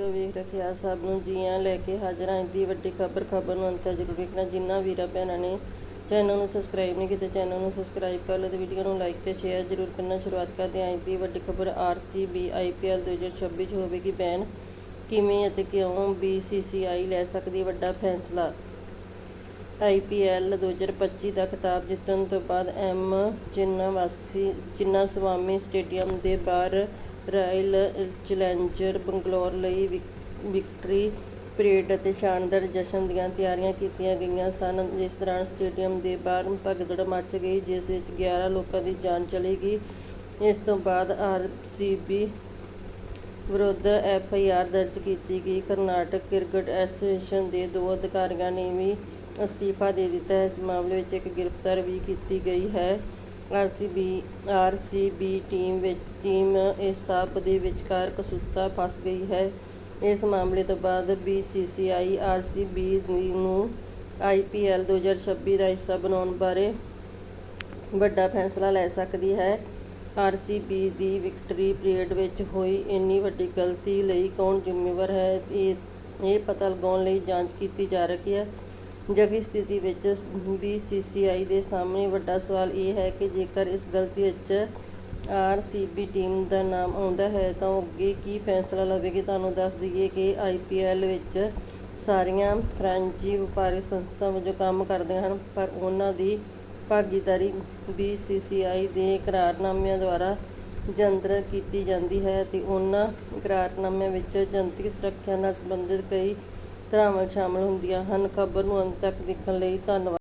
Video ਵੇਖ ਰਹੇ ਸਭ ਨੂੰ ਜੀਆਂ ਲੈ ਕੇ ਹਾਜ਼ਰ ਹਾਂ। ਦੀ ਵੱਡੀ ਖਬਰ ਖਬਰ ਨੂੰ ਅੰਤ ਜ਼ਰੂਰ ਵੇਖਣਾ। ਜਿਨ੍ਹਾਂ ਵੀਰਾਂ ਭੈਣਾਂ ਨੇ ਚੈਨਲ ਨੂੰ ਸਬਸਕ੍ਰਾਈਬ ਨਹੀਂ ਕੀਤਾ, ਚੈਨਲ ਨੂੰ ਸਬਸਕ੍ਰਾਈਬ ਕਰ ਲਓ ਤੇ ਵੀਡੀਓ ਨੂੰ ਲਾਈਕ ਤੇ ਸ਼ੇਅਰ ਜ਼ਰੂਰ ਕਰਨਾ। ਸ਼ੁਰੂਆਤ ਕਰਦੇ ਹਾਂ ਅੱਜ ਦੀ ਵੱਡੀ ਖਬਰ ਆਰਸੀਬੀ ਆਈਪੀਐਲ 2026 ਚ ਹੋਵੇਗੀ ਬੈਨ ਕਿਵੇਂ ਅਤੇ ਕਿਉਂ ਬੀਸੀਸੀਆਈ ਲੈ ਸਕਦੀ ਵੱਡਾ ਫੈਸਲਾ? ਆਈਪੀਐਲ 2025 ਦਾ ਖਿਤਾਬ ਜਿੱਤਣ ਤੋਂ ਬਾਅਦ ਐਮ ਚਿੰਨਾਵਾਸੀ ਚਿੰਨਾ ਸਵਾਮੀ ਸਟੇਡੀਅਮ ਦੇ ਬਾਹਰ ਰਾਇਲ ਚੈਲੰਜਰ ਬੰਗਲੌਰ ਲਈ ਵਿਕ- ਵਿਕਟਰੀ ਪਰੇਡ ਅਤੇ ਸ਼ਾਨਦਾਰ ਜਸ਼ਨ ਦੀਆਂ ਤਿਆਰੀਆਂ ਕੀਤੀਆਂ ਗਈਆਂ ਸਨ। ਜਿਸ ਦੌਰਾਨ ਸਟੇਡੀਅਮ ਦੇ ਬਾਹਰ ਭਗਦੜ ਮੱਚ ਗਈ, ਜਿਸ ਵਿੱਚ 11 ਲੋਕਾਂ ਦੀ ਜਾਨ ਚਲੀ ਗਈ। ਇਸ ਤੋਂ ਬਾਅਦ ਆਰਸੀਬੀ ਵਿਰੁੱਧ ਐਫ ਆਈ ਆਰ ਦਰਜ ਕੀਤੀ ਗਈ। ਕਰਨਾਟਕ ਕ੍ਰਿਕਟ ਐਸੋਸੀਏਸ਼ਨ ਦੇ ਦੋ ਅਧਿਕਾਰੀਆਂ ਨੇ ਵੀ ਅਸਤੀਫਾ ਦੇ ਦਿੱਤਾ। ਹੈ ਇਸ ਮਾਮਲੇ ਵਿੱਚ ਇੱਕ ਗ੍ਰਿਫਤਾਰ ਵੀ ਕੀਤੀ ਗਈ ਹੈ। ਆਰਸੀਬੀ ਆਰਸੀਬੀ ਟੀਮ ਵਿੱਚ, ਟੀਮ ਇਸ ਸਭ ਦੇ ਵਿਚਕਾਰ ਕਸੂਤਾ ਫਸ ਗਈ ਹੈ। ਇਸ ਮਾਮਲੇ ਤੋਂ ਬਾਅਦ ਬੀਸੀਸੀਆਈ ਆਰਸੀਬੀ ਨੂੰ ਆਈਪੀਐਲ 2026 ਦਾ ਹਿੱਸਾ ਬਣਾਉਣ ਬਾਰੇ ਵੱਡਾ ਫੈਸਲਾ ਲੈ ਸਕਦੀ ਹੈ। ਆਰਸੀਬੀ ਦੀ ਵਿਕਟਰੀ ਪਰੇਡ ਵਿੱਚ ਹੋਈ ਇੰਨੀ ਵੱਡੀ ਗਲਤੀ ਲਈ ਕੌਣ ਜ਼ਿੰਮੇਵਾਰ ਹੈ, ਇਹ ਇਹ ਪਤਾ ਲਗਾਉਣ ਲਈ ਜਾਂਚ ਕੀਤੀ ਜਾ ਰਹੀ ਹੈ। ਜਗੀ ਸਥਿਤੀ ਵਿੱਚ ਬੀਸੀਸੀਆਈ ਦੇ ਸਾਹਮਣੇ ਵੱਡਾ ਸਵਾਲ ਇਹ ਹੈ ਕਿ ਜੇਕਰ ਇਸ ਗਲਤੀ ਵਿੱਚ ਆਰਸੀਬੀ ਟੀਮ ਦਾ ਨਾਮ ਆਉਂਦਾ ਹੈ, ਤਾਂ ਅੱਗੇ ਕੀ ਫੈਸਲਾ ਲਵੇਗੀ? ਤੁਹਾਨੂੰ ਦੱਸ ਦਈਏ ਕਿ ਆਈਪੀਐਲ ਵਿੱਚ ਸਾਰੀਆਂ ਫ੍ਰੈਂਚੀ ਵਪਾਰੀ ਸੰਸਥਾ ਵਜੋਂ ਕੰਮ ਕਰਦੀਆਂ ਹਨ, ਪਰ ਉਹਨਾਂ ਦੀ ਭਾਗੀਦਾਰੀ ਬੀਸੀਸੀਆਈ ਦੇ ਇਕਰਾਰਨਾਮਿਆਂ ਦੁਆਰਾ ਜਨਤਕ ਕੀਤੀ ਜਾਂਦੀ ਹੈ ਅਤੇ ਉਹਨਾਂ ਇਕਰਾਰਨਾਮਿਆਂ ਵਿੱਚ ਜਨਤਕ ਸੁਰੱਖਿਆ ਨਾਲ ਸੰਬੰਧਿਤ ਕਈ ਧਾਰਾਵਾਂ ਸ਼ਾਮਲ ਹੁੰਦੀਆਂ ਹਨ। ਖਬਰ ਨੂੰ ਅੰਤ ਤੱਕ ਦੇਖਣ ਲਈ ਧੰਨਵਾਦ।